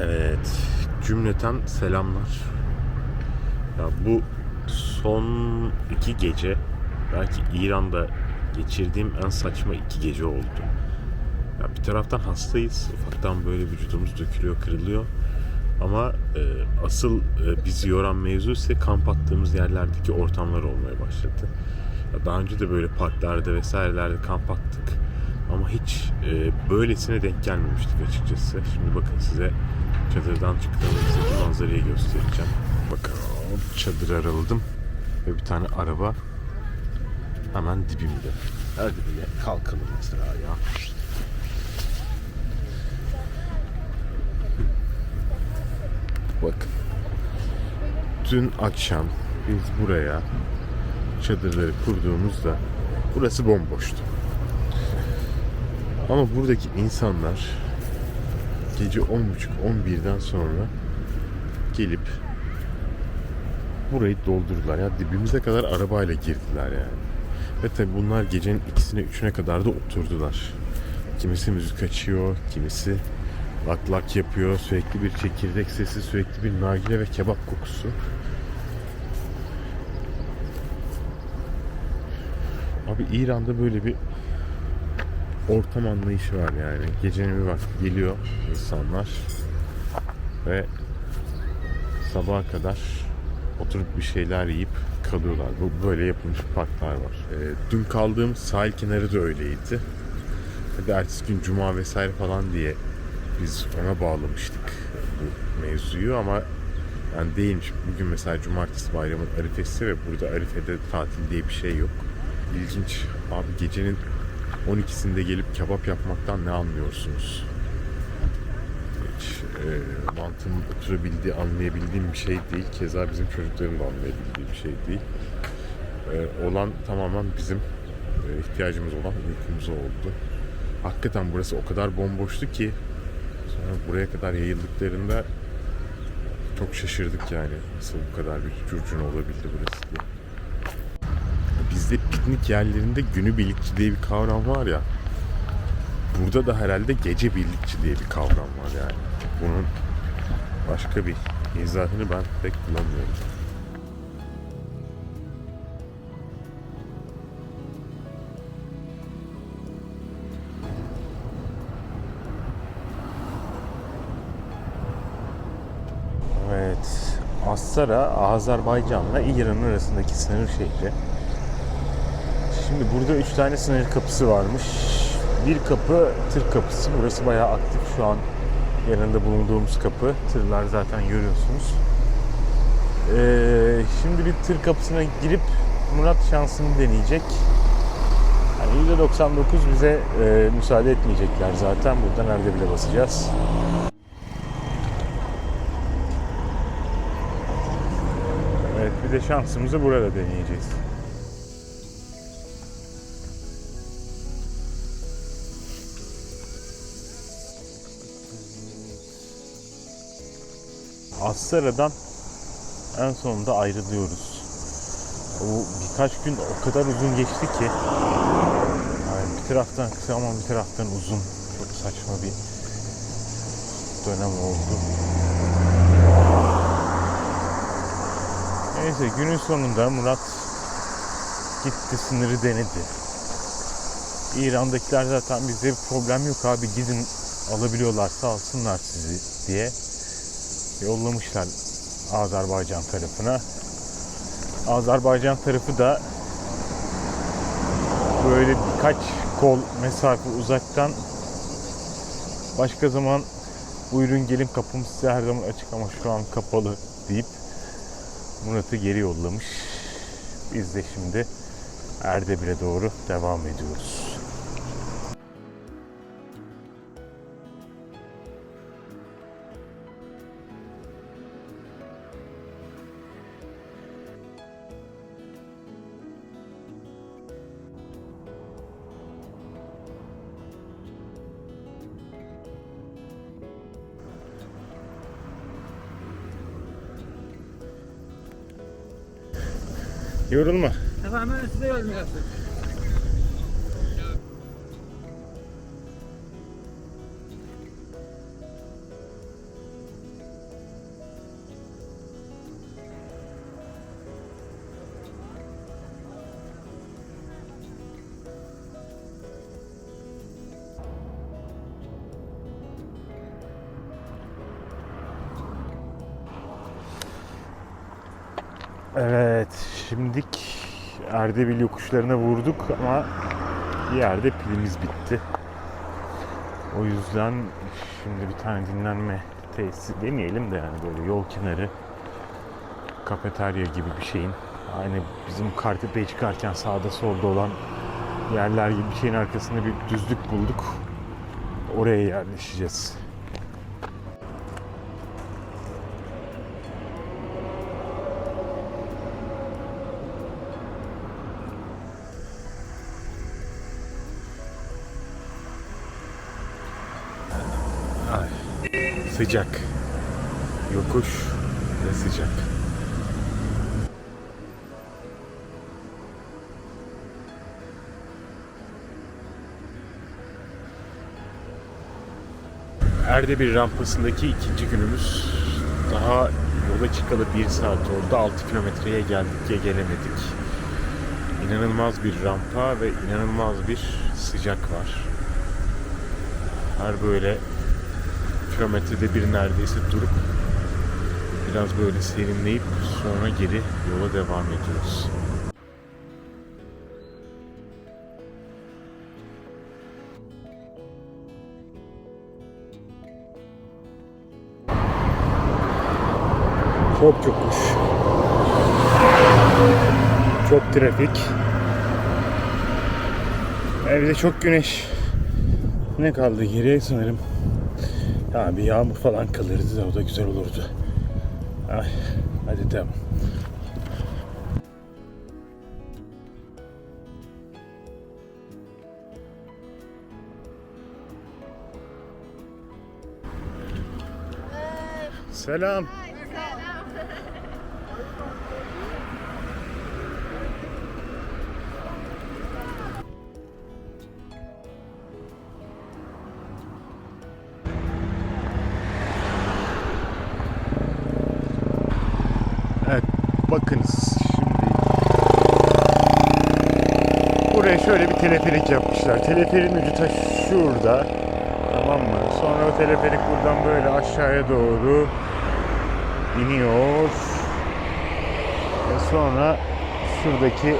Evet, cümleten selamlar. Ya bu son iki gece belki İran'da geçirdiğim en saçma iki gece oldu. Ya bir taraftan hastayız, ufaktan böyle vücudumuz dökülüyor, kırılıyor. Ama e, asıl e, bizi yoran mevzu ise kamp attığımız yerlerdeki ortamlar olmaya başladı. Ya daha önce de böyle parklarda vesairelerde kamp attık. Ama hiç e, böylesine denk gelmemiştik açıkçası. Şimdi bakın size çadırdan çıktığımızdaki manzarayı göstereceğim. Bakın çadır araladım ve bir tane araba hemen dibimde. Hadi bile kalkalım mesela ya. Bakın. Dün akşam biz buraya çadırları kurduğumuzda burası bomboştu. Ama buradaki insanlar gece 10.30-11'den sonra gelip burayı doldurdular. Ya dibimize kadar arabayla girdiler yani. Ve tabi bunlar gecenin ikisine üçüne kadar da oturdular. Kimisi müzik açıyor, kimisi lak lak yapıyor. Sürekli bir çekirdek sesi, sürekli bir nargile ve kebap kokusu. Abi İran'da böyle bir ortam anlayışı var yani. Gecenin bir vakti geliyor insanlar ve sabaha kadar oturup bir şeyler yiyip kalıyorlar. Bu böyle yapılmış parklar var. Ee, dün kaldığım sahil kenarı da öyleydi. Hadi ertesi gün cuma vesaire falan diye biz ona bağlamıştık bu mevzuyu ama yani değilmiş. Bugün mesela cumartesi bayramın arifesi ve burada arifede tatil diye bir şey yok. İlginç. Abi gecenin 12'sinde gelip kebap yapmaktan ne anlıyorsunuz? Hiç e, mantığımın oturabildiği, anlayabildiğim bir şey değil. Keza bizim çocukların da anlayabildiği bir şey değil. E, olan tamamen bizim e, ihtiyacımız olan uykumuza oldu. Hakikaten burası o kadar bomboştu ki sonra buraya kadar yayıldıklarında çok şaşırdık yani. Nasıl bu kadar bir curcuna olabildi burası diye. Bizde piknik yerlerinde günübirlikçi diye bir kavram var ya. Burada da herhalde gece birlikçi diye bir kavram var yani. Bunun başka bir izahını ben pek bulamıyorum. Evet. Astara, Azerbaycan'la İran arasındaki sınır şehri. Şimdi burada üç tane sınır kapısı varmış. Bir kapı tır kapısı. Burası bayağı aktif şu an yanında bulunduğumuz kapı. Tırlar zaten görüyorsunuz. Ee, şimdi bir tır kapısına girip Murat şansını deneyecek. Yani %99 bize e, müsaade etmeyecekler zaten. Burada nerede bile basacağız. Evet bir de şansımızı burada deneyeceğiz. Astara'dan en sonunda ayrılıyoruz. O birkaç gün o kadar uzun geçti ki yani bir taraftan kısa ama bir taraftan uzun. Çok saçma bir dönem oldu. Neyse günün sonunda Murat gitti sınırı denedi. İran'dakiler zaten bizde bir problem yok abi gidin alabiliyorlarsa alsınlar sizi diye yollamışlar Azerbaycan tarafına. Azerbaycan tarafı da böyle birkaç kol mesafe uzaktan başka zaman buyurun gelin kapımız size her zaman açık ama şu an kapalı deyip Murat'ı geri yollamış. Biz de şimdi Erdebil'e doğru devam ediyoruz. Yorulma. Ben size görmüyorsun. Erdebil yokuşlarına vurduk ama bir yerde pilimiz bitti. O yüzden şimdi bir tane dinlenme tesisi demeyelim de yani böyle yol kenarı kafeterya gibi bir şeyin aynı bizim Kartepe'ye çıkarken sağda solda olan yerler gibi bir şeyin arkasında bir düzlük bulduk. Oraya yerleşeceğiz. Sıcak. Yokuş ve sıcak. Erdebil rampasındaki ikinci günümüz. Daha yola çıkalı bir saat oldu. 6 kilometreye geldik ya gelemedik. İnanılmaz bir rampa ve inanılmaz bir sıcak var. Her böyle kilometrede bir neredeyse durup biraz böyle serinleyip sonra geri yola devam ediyoruz. Çok yokuş. Çok trafik. Evde çok güneş. Ne kaldı geriye sanırım. Ya bir yağmur falan kalırdı da o da güzel olurdu. Ay, hadi devam. Selam. Evet, bakınız şimdi. Buraya şöyle bir teleferik yapmışlar. Teleferin ucu ta şurada. Tamam mı? Sonra o teleferik buradan böyle aşağıya doğru iniyor. Ve sonra şuradaki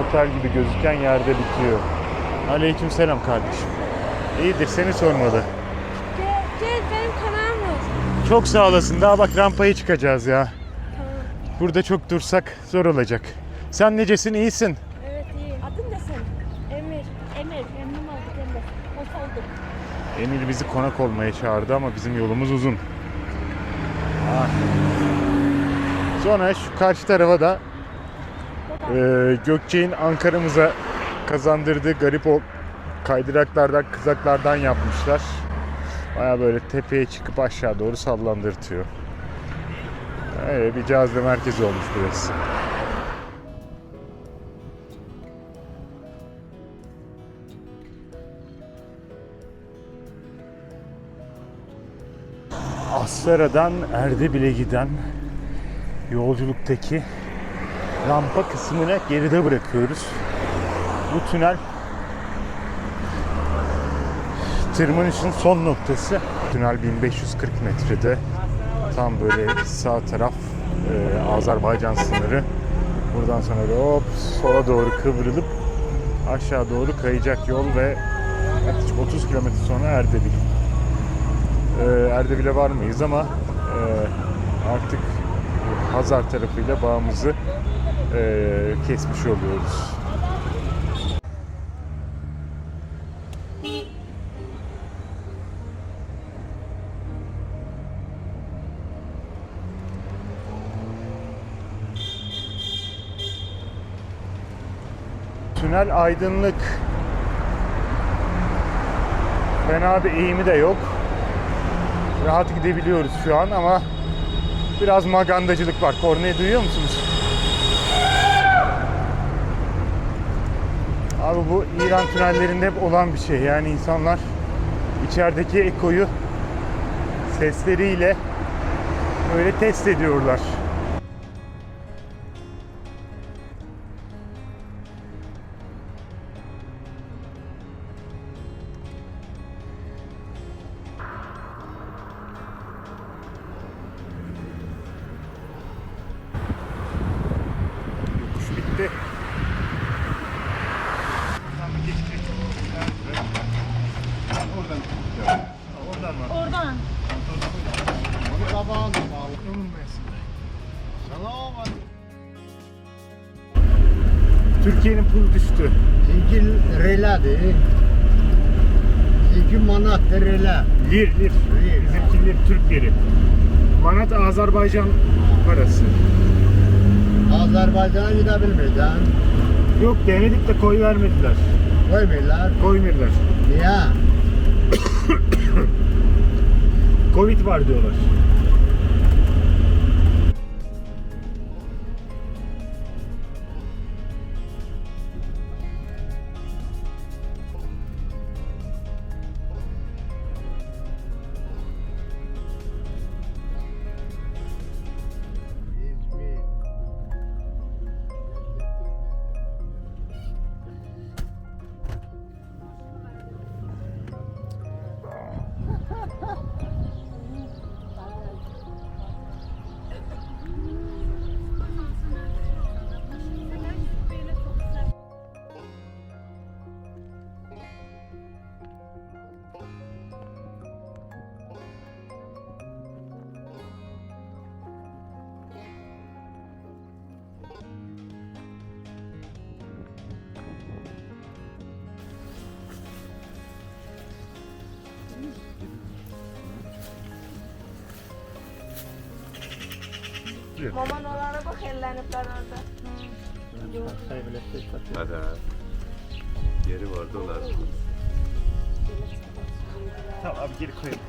otel gibi gözüken yerde bitiyor. Aleyküm selam kardeşim. İyidir seni sormalı. Gel, gel benim kanalım var. Çok sağ olasın. Daha bak rampaya çıkacağız ya. Burada çok dursak zor olacak. Sen necesin? iyisin? Evet iyi. Adın ne senin? Emir. Emir. Memnun olduk Emir. Hoş olduk. Emir bizi konak olmaya çağırdı ama bizim yolumuz uzun. Ah. Sonra şu karşı tarafa da e, Gökçe'nin Ankara'mıza kazandırdığı garip o kaydıraklardan, kızaklardan yapmışlar. Baya böyle tepeye çıkıp aşağı doğru sallandırtıyor. Öyle bir cazibe merkezi olmuş burası. Aslara'dan Erdebil'e giden yolculuktaki rampa kısmını geride bırakıyoruz. Bu tünel tırmanışın son noktası. Tünel 1540 metrede. Tam böyle sağ taraf e, Azerbaycan sınırı. Buradan sonra da hop sola doğru kıvrılıp aşağı doğru kayacak yol ve yaklaşık 30 kilometre sonra Erdebil. Ee, Erdebil'e var mıyız ama e, artık Hazar tarafıyla bağımızı e, kesmiş oluyoruz. Tünel aydınlık. Fena bir eğimi de yok rahat gidebiliyoruz şu an ama biraz magandacılık var. Kornayı duyuyor musunuz? Abi bu İran tünellerinde hep olan bir şey. Yani insanlar içerideki ekoyu sesleriyle böyle test ediyorlar. Pul düştü. İki reladır. İki manattır rela. Lir, lir. Lir. Bizimki lir, Türk liri. Manat Azerbaycan parası. Azerbaycan'a gidebilmeyeceksin. Yok denedik de koy vermediler. Koymuyorlar. Koymuyorlar. Niye? Covid var diyorlar. Mamanolara bak ellenipler orada. Hadi ha. Yeri var dolar. Tamam abi geri koyarız.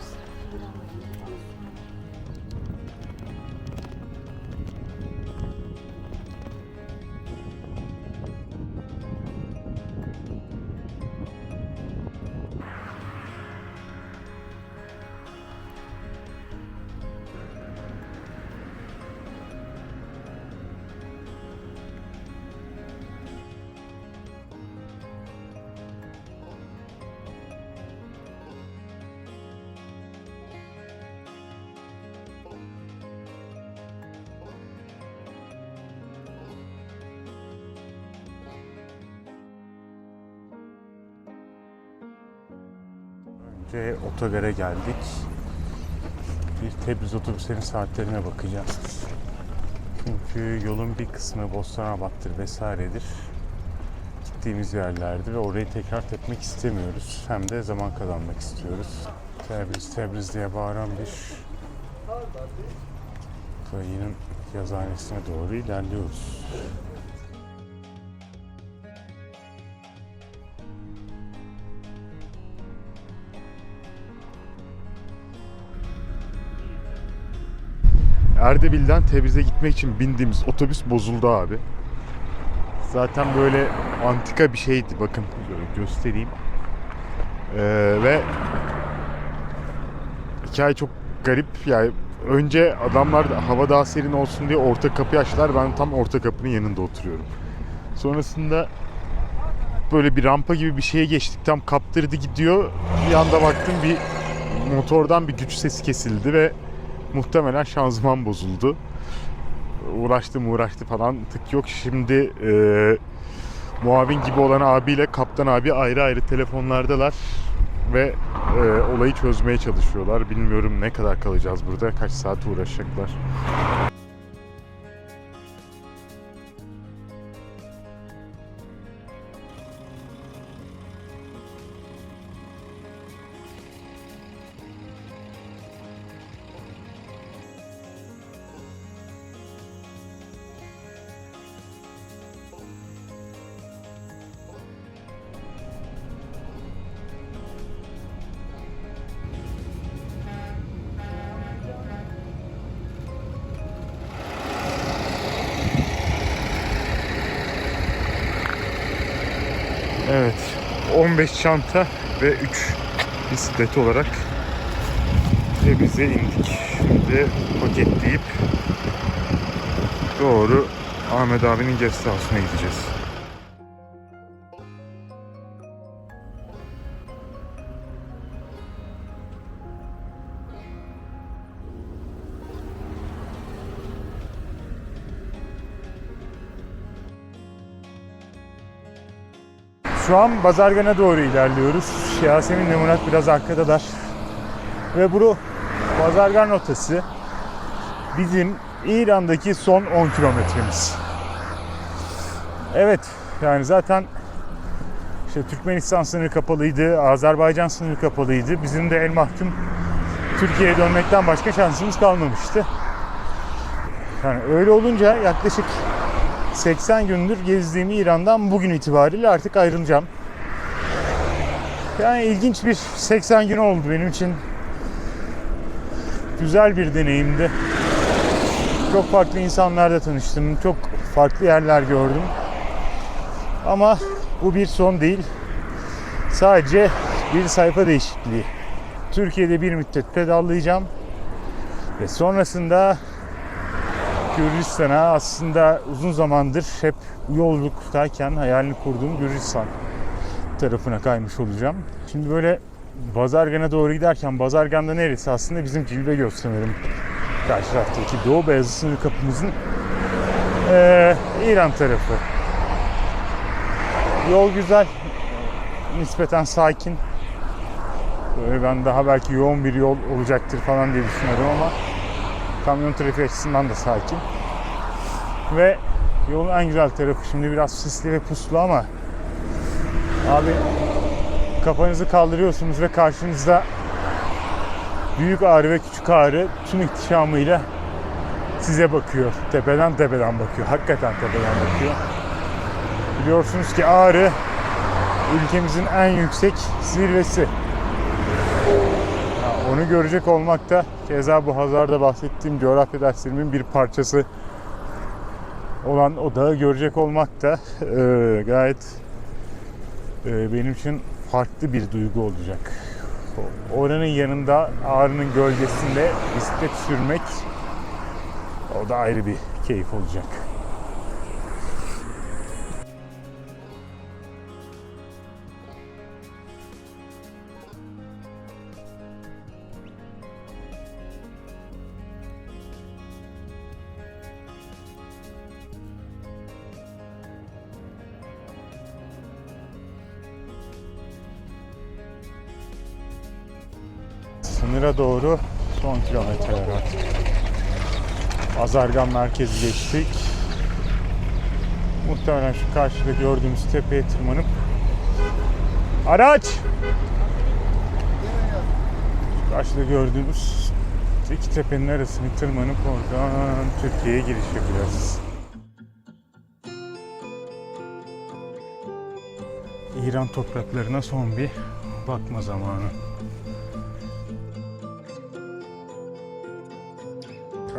Önce otogara geldik. Bir Tebriz otobüslerin saatlerine bakacağız. Çünkü yolun bir kısmı Bosnanabat'tır vesairedir. Gittiğimiz yerlerdi ve orayı tekrar tepmek istemiyoruz. Hem de zaman kazanmak istiyoruz. Tebriz, Tebriz diye bağıran bir dayının yazıhanesine doğru ilerliyoruz. Erdebil'den Tebriz'e gitmek için bindiğimiz otobüs bozuldu abi. Zaten böyle antika bir şeydi. Bakın göstereyim. Ee, ve hikaye çok garip. Yani önce adamlar da hava daha serin olsun diye orta kapıyı açtılar. Ben tam orta kapının yanında oturuyorum. Sonrasında böyle bir rampa gibi bir şeye geçtik. Tam kaptırdı gidiyor. Bir anda baktım bir motordan bir güç sesi kesildi ve muhtemelen şanzıman bozuldu. Uğraştım uğraştı falan tık yok. Şimdi e, muavin gibi olan abiyle kaptan abi ayrı ayrı telefonlardalar ve e, olayı çözmeye çalışıyorlar. Bilmiyorum ne kadar kalacağız burada, kaç saat uğraşacaklar. 15 çanta ve 3 bisiklet olarak Tebriz'e indik. Şimdi paketleyip doğru Ahmet abinin house'una gideceğiz. Şu an Bazargan'a doğru ilerliyoruz. Yasemin ve Murat biraz arkadalar. Ve bu Bazargan notası bizim İran'daki son 10 kilometremiz. Evet yani zaten işte Türkmenistan sınırı kapalıydı, Azerbaycan sınırı kapalıydı. Bizim de el mahkum Türkiye'ye dönmekten başka şansımız kalmamıştı. Yani öyle olunca yaklaşık 80 gündür gezdiğim İran'dan bugün itibariyle artık ayrılacağım. Yani ilginç bir 80 gün oldu benim için. Güzel bir deneyimdi. Çok farklı insanlarla tanıştım. Çok farklı yerler gördüm. Ama bu bir son değil. Sadece bir sayfa değişikliği. Türkiye'de bir müddet pedallayacağım. Ve sonrasında Gürcistan'a aslında uzun zamandır hep yolculuktayken hayalini kurduğum Gürcistan tarafına kaymış olacağım. Şimdi böyle Bazargan'a doğru giderken Bazargan'da neresi? Aslında bizim Cilvegöz sanırım. Karşı taraftaki Doğu Beyazıt sınır kapımızın eee, İran tarafı. Yol güzel. Nispeten sakin. Böyle ben daha belki yoğun bir yol olacaktır falan diye düşünüyordum ama kamyon trafiği açısından da sakin. Ve yolun en güzel tarafı şimdi biraz sisli ve puslu ama abi kafanızı kaldırıyorsunuz ve karşınızda büyük ağrı ve küçük ağrı tüm ihtişamıyla size bakıyor. Tepeden tepeden bakıyor. Hakikaten tepeden bakıyor. Biliyorsunuz ki Ağrı ülkemizin en yüksek zirvesi. Onu görecek olmak da keza bu Hazar'da bahsettiğim coğrafya derslerimin bir parçası olan o dağı görecek olmak da e, gayet e, benim için farklı bir duygu olacak. Oranın yanında Ağrı'nın gölgesinde bisiklet sürmek o da ayrı bir keyif olacak. Sınıra doğru son kilometreler artık. Azargan merkezi geçtik. Muhtemelen şu karşıda gördüğümüz tepeye tırmanıp Araç! Şu karşıda gördüğümüz iki tepenin arasını tırmanıp oradan Türkiye'ye giriş yapacağız. İran topraklarına son bir bakma zamanı.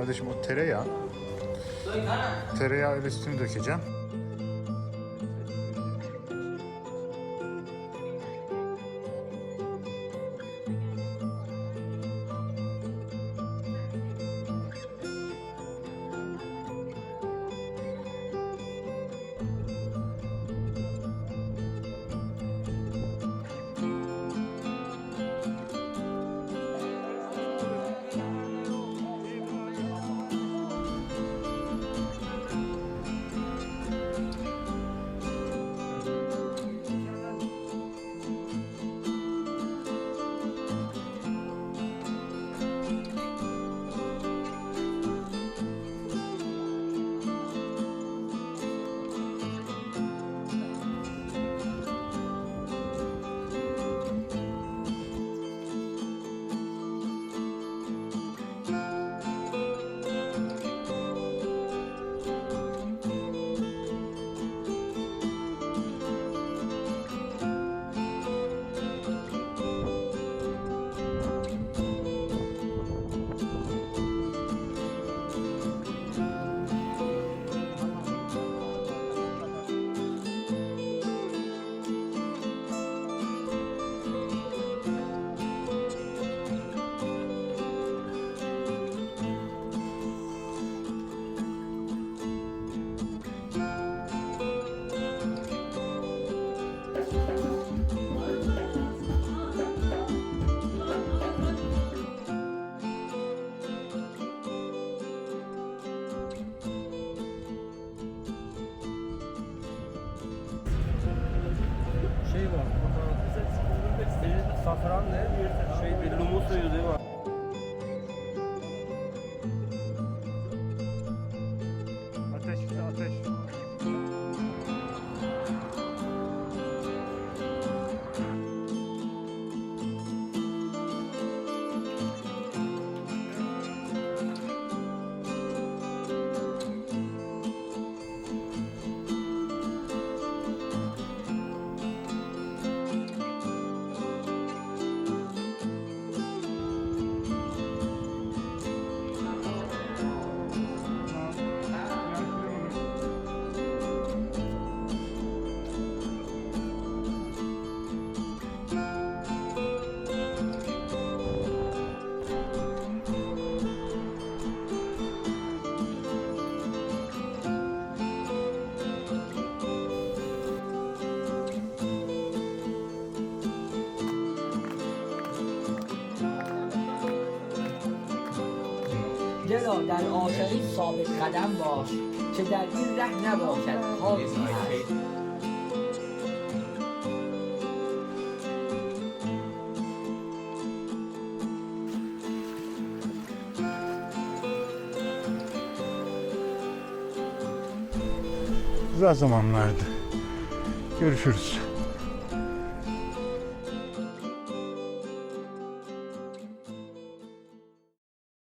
Kardeşim o tereyağı. Tereyağı üstünü dökeceğim. در آخری ثابت قدم باش که در این ره نباشد خاکی هست Güzel zamanlardı. Görüşürüz.